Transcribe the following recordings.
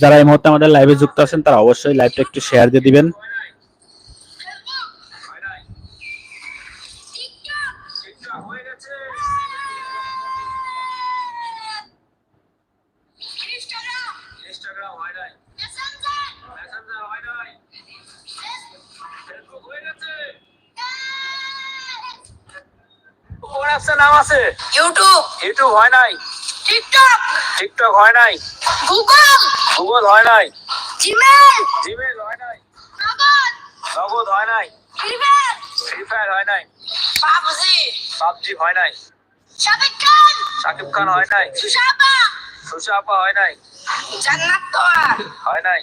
যারা এই মুহূর্তে আমাদের লাইভে যুক্ত আছেন তারা অবশ্যই লাইভটা একটু শেয়ার দিয়ে দিবেন ইনস্টাগ্রাম হয় নাই মেসেঞ্জার হয় নাই ফেসবুক হয়ে গেছে কোন অ্যাপসের নাম আছে ইউটিউব ইউটিউব হয় নাই টিকটক টিকটক হয় নাই গুগল গুগল হয় নাই জিমেল জিমেল হয় নাই নগদ নগদ হয় নাই ফিভার ফ্রি ফায়ার হয় নাই পাবজি পাবজি হয় নাই শাকিব খান শাকিব খান হয় নাই সুশাপা সুশাপা হয় নাই জান্নাত তোয়া হয় নাই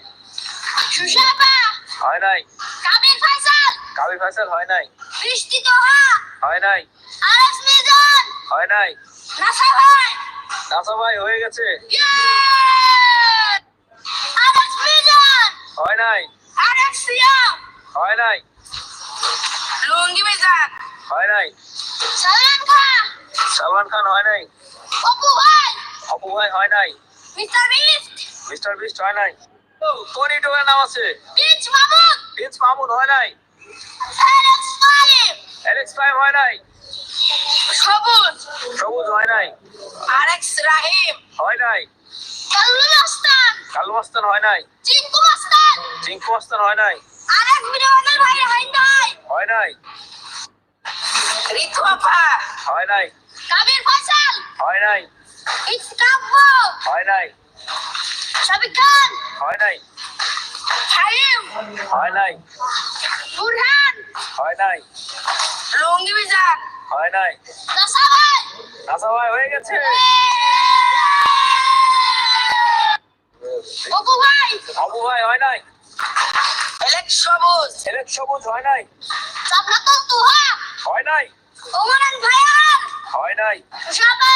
সুশাপা হয় নাই কাবির ফয়সাল কাবি ফ্যাসল হয় নাই বৃষ্টি তোহা হয় নাই আরএস মিজান। হয় নাই? নাসা ভাই। নাসা ভাই হয়ে গেছে? আরএস মিজান। হয় নাই? আরএস সিয়াম হয় নাই? লুঙ্গি মিজান। হয় নাই? সালমান খান। সালমান খান হয় নাই? অপু ভাই। অপু ভাই হয় নাই? Mister beast. মিস্টার বিস্ট হয় নাই? কোন ইউটিউবের নাম আছে? বিচ মামুন। প্রিন্স মামুন হয় নাই? অ্যালেক্স তালিম এলেক্স ফাইভ হয় নাই? সবুজ সবুজ হয় নাই আরেক্স রাহিম হয় নাই মাস্তান কালু মাস্তান হয় নাই চিঙ্কু মাস্তান চিঙ্কু মাস্তান হয় নাই আরেক বিনোদনের ভাই হয় নাই হয় নাই ঋতু আপা হয় নাই কাবির ফয়সাল হয় নাই ইসকাব্য হয় নাই সাবিক খান হয় নাই হারিম হয় নাই বুরহান হয় নাই লুঙ্গি মিজান হয় নাই? নাসা ভাই হয়ে গেছে। অপু ভাই। আবু ভাই হয় নাই? সবুজ। হয় নাই? তুহা। হয় নাই? ওমরান হয় নাই? সুশাপা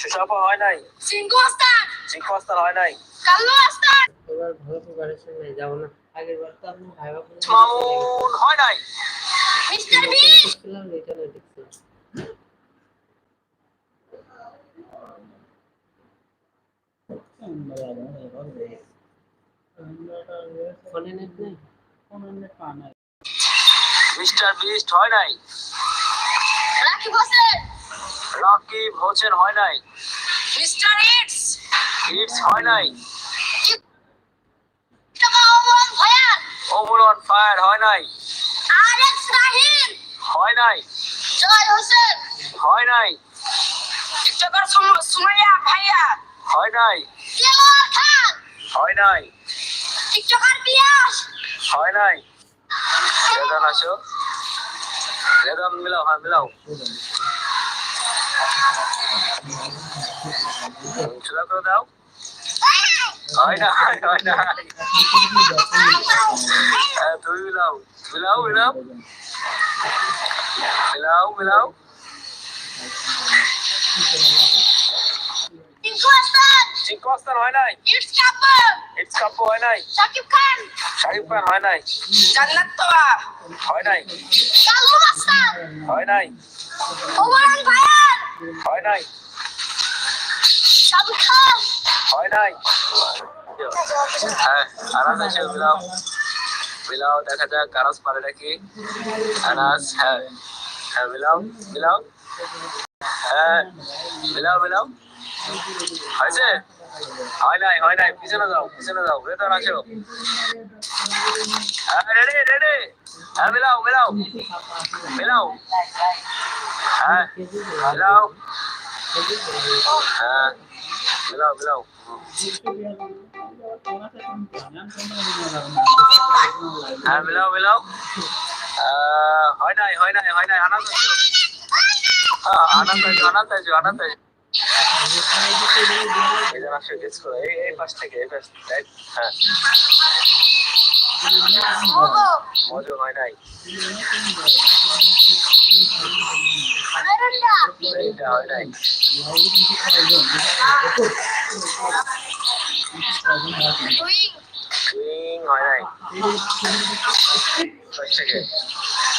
সুশাপা হয় নাই? হয় নাই? কাল্লু মাস্তান এবার ভালো প্রিপারেশন নেই যাব না। আগের বার তো আপনি ভাইবা মামুন হয় নাই? মিস্টার ফোনে নেট নেই মিস্টার বিস্ট হয় নাই? রাকিব হোসেন! রাকিব হোসেন হয় নাই? মিস্টার ইটস ইটস হয় নাই? ওমর অন ফায়ার হয় নাই? রাহিম! হয় নাই? জয় হোসেন! হয় নাই? টিকটকার সুমাইয়া ভাইয়া! হয় নাই কেলোয়ার খান হয় নাই টিকটকার পিয়াস হয় নাই রেদান আসো রেদান মিলাও হ্যাঁ মিলাও চুলা করে দাও হয় না হয় না হ্যাঁ তুমি মিলাও মিলাও মিলাও মিলাও মিলাও চিঙ্কু আস্তান হয় নাই? ইটস কাব্বর ইটস কাপ্পু হয় নাই? শাকিব খান। শাকিব খান হয় নাই? জান্নাত তোয়া হয় নাই? কাল্লু মাস্তান হয় নাই? ওমরান ভাইয়ান হয় নাই? শাকিব খান। হয় নাই? হ্যাঁ আনাস আছে মিলাও মিলাও দেখা যাক আনাস পারে নাকি? আনাস হ্যাঁ। হ্যাঁ মিলাও মিলাও হ্যাঁ মিলাও মিলাও হয়েছে হয় নাই হয় নাই পিছনে যাও পিছনে যাও বেতন আছো হ্যাঁ রেডি রেডি হ্যাঁ মিলাও মিলাও মিলাও হ্যাঁ মিলাও হ্যাঁ মিলাও মিলাও হ্যাঁ মিলাও মিলাও আহ, হয় নাই হয় নাই হয় নাই আনন্দ আছো হ্যাঁ আনন্দ আছো আনন্দ আছো আনন্দ আছো এই পাশ থেকে এই পাশ হ্যাঁ। মজা হয় নাই। হয় নাই। সুইং হয় নাই। পাশ থেকে।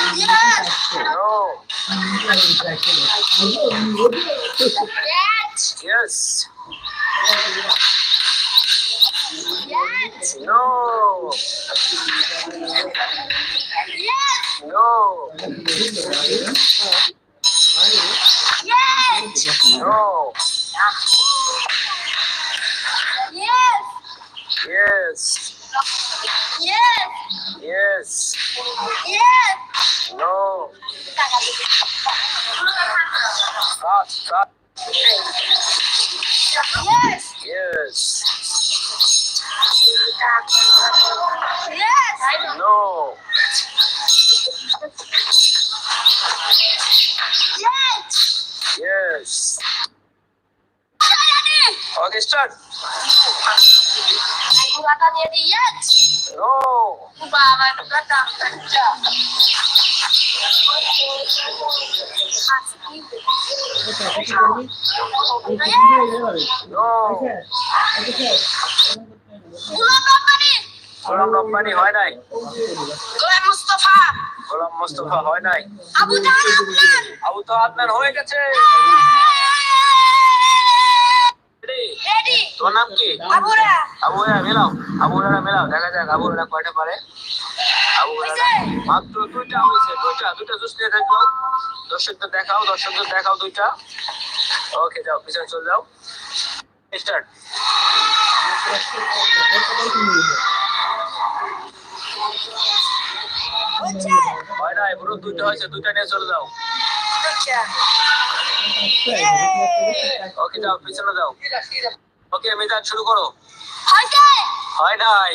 Yes. No. Yes. Yes. Yes. No. Yes. No. Yes. No. side. Yes. Yes. Yes. No. Yes. Yes. Okay, start. Aku akan dia. No. গোলাম রব্বানি হয় নাই? গোলাম মুস্তফা। গোলাম মোস্তফা হয় নাই? আবু তো আপনার হয়ে গেছে। তোমার নাম কি? আবুরা আবু হেরা মেলাও। দেখা যাক আবু হেরা কয়টা পারে? মাত্র দুইটা হয়েছে দুইটা দুইটা জুস নিয়ে থাকব দর্শকদের দেখাও দর্শকদের দেখাও দুইটা। ওকে যাও পিছনে চলে যাও। স্টার্ট হয় নাই পুরো দুইটা হয়েছে দুইটা নিয়ে চলে যাও। ওকে যাও পিছনে যাও। ওকে মিজান শুরু করো। হয় নাই।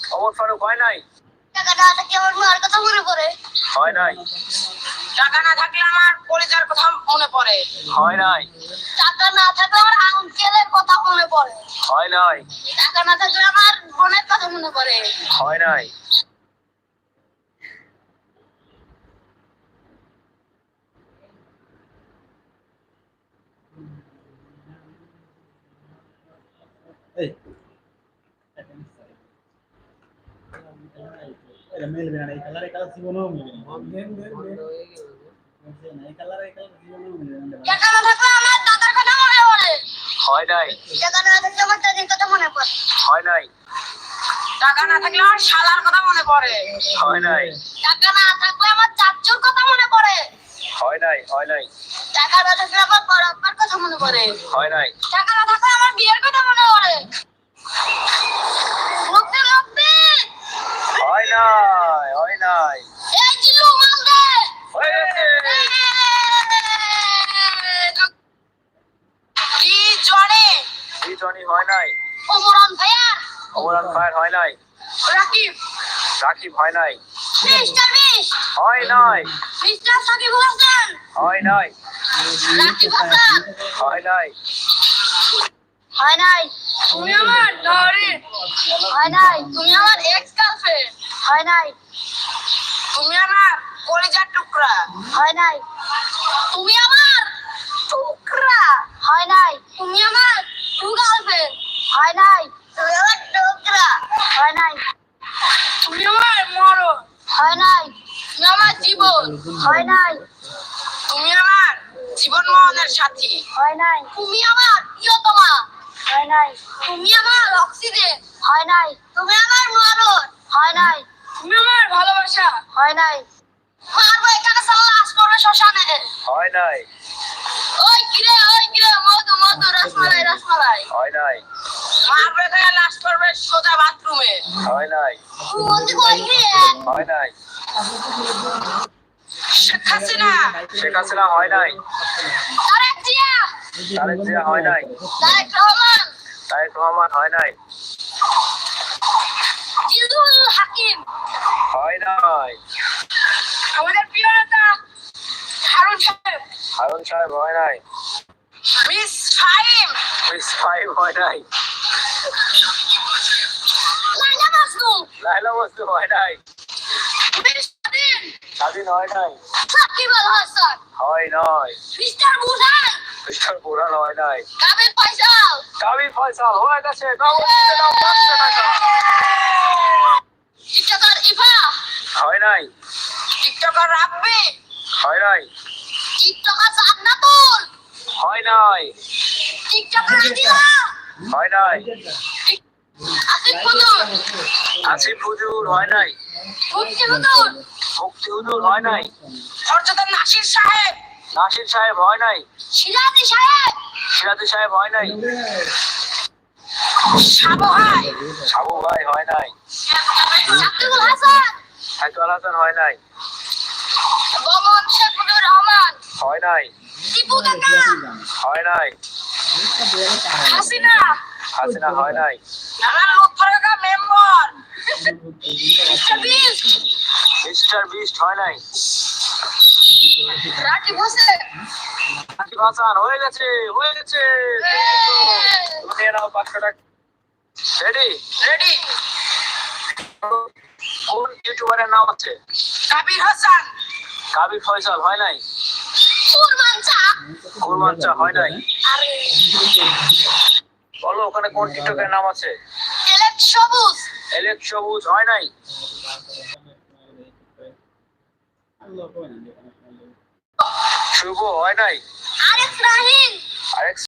কমর ফারুক হয় নাই? টাকাটা থেকে আমার মার কথা মনে পড়ে। হয় নাই? টাকা না থাকলে আমার পরিচয়ের কথা মনে পড়ে। হয় নাই? টাকা না থাকলে আমার আঙ্কেলের কথা মনে পড়ে। হয় নাই? টাকা না থাকলে আমার বোনের কথা মনে পড়ে। হয় নাই? মিলবে না এই কালার এই কালার জীবনেও মিলবে না বন্ধ হয়ে গেল এই কালার এই কালার জীবনেও মিলবে না টাকা না থাকলে আমার দাদার কথা মনে পড়ে হয় নাই টাকা না থাকলে আমার দাদির কথা মনে পড়ে হয় নাই টাকা না থাকলে আমার শালার কথা মনে পড়ে হয় নাই টাকা না থাকলে আমার চাচুর কথা মনে পড়ে হয় নাই হয় নাই টাকা না থাকলে আমার বড় আব্বার কথা মনে পড়ে হয় নাই টাকা না থাকলে আমার বিয়ের কথা মনে পড়ে মুক্তি মুক্তি হয় নাই হয় নাই এই জিল্লু মাল দে হয়ে গেছে কি জনে জি জনি হয় নাই ওমরান ভাইয়ার অমরান ফায়ার হয় নাই রাকিব রাকিব হয় নাই মিস্টার বিশ হয় নাই মিস্টার সাকিবুল হাসান হয় নাই রাকিব হাসান হয় নাই হয় নাই তুমি আমার নরি হয় নাই তুমি আমার এক্স গার্লফ্রেন্ড হয় নাই তুমি আমার কলিজার টুকরা হয় নাই তুমি আমার টুকরা হয় নাই তুমি আমার টু গার্লফ্রেন্ড হয় নাই তুমি আমার টুকরা হয় নাই তুমি আমার মরণ হয় নাই তুমি আমার জীবন হয় নাই তুমি আমার জীবন মরণের সাথী হয় নাই তুমি আমার প্রিয়তমা হয় নাই তুমি আমার অক্সিজেন হয় নাই তুমি আমার মরণ হয় নাই পয়সা হয় নাই মারবো এখানে সালা লাশ পড়বে শ্মশানে হয় নাই ওই কিরে ওই কিরে মধু মধু রসমালাই রসমালাই হয় নাই মারবে এখানে লাশ পড়বে সোজা বাথরুমে হয় নাই হয় নাই শেখ হাসিনা। শেখ হাসিনা হয় নাই। তারেক জিয়া। তারেক জিয়া হয় নাই। তারেক রহমান। তারেক রহমান হয় নাই। জিলদুল হাকিম। হয় নাই। আমাদের প্রিয় নেতা হারুন সাহেব। হারুন সাহেব হয় নাই। মিস ফাহিম। মিস ফাইভ হয় নাই। লাইলা মাজনুন লাইলা মজনু হয় নাই। স্বাধীন হয় নাই? সাকিব আল হাসান হয় নাই। মিস্টার বুধাই মিস্টার বুড়ান হয় নাই। কাবিল ফয়সাল। কাবিল ফয়সাল হয়ে গেছে। নগদ দাও পাঁচশো টাকা টিকটকার ইভা হয় নাই। টিকটকার রাব্বি। হয় নাই। টিকটকার জান্নাতুল। হয় নাই। টিকটকার আদিলা। হয় নাই। আসিফ হুজুর। আসিফ হুজুর হয় নাই। হুজুর। মুক্তি হুজুর হয় নাই। সরজদার নাসির সাহেব! নাসির সাহেব হয় নাই। সিরাজি সাহেব! সিরাজু সাহেব হয় নাই। সাবহাই সাবু ভাই হয় নাই। সাকিবুল হাসান! সাইকুল হাসান হয় নাই। বঙ্গবন্ধু শেখ রহমান! হয় নাই। টিপু কাকা হয় নাই। হাসিনা! হাসিনা হয় নাই। নানা লোকসভা মেম্বার! মিস্টার বিস্ট হয় নাই? রাকিব হোসেন। সাকিব হাসান হয়ে গেছে হয়ে গেছে। তুমি নাও পাঁচশো টাকা। রেডি রেডি কোন ইউটিউবারের নাম আছে? কাবির হাসান। কাবির ফয়সাল হয় নাই? কুরমান চা। হয় নাই? বলো ওখানে কোন টিকটকের নাম আছে? এলেক সবুজ। এলেক সবুজ হয় নাই? শুভ হয় নাই আরেক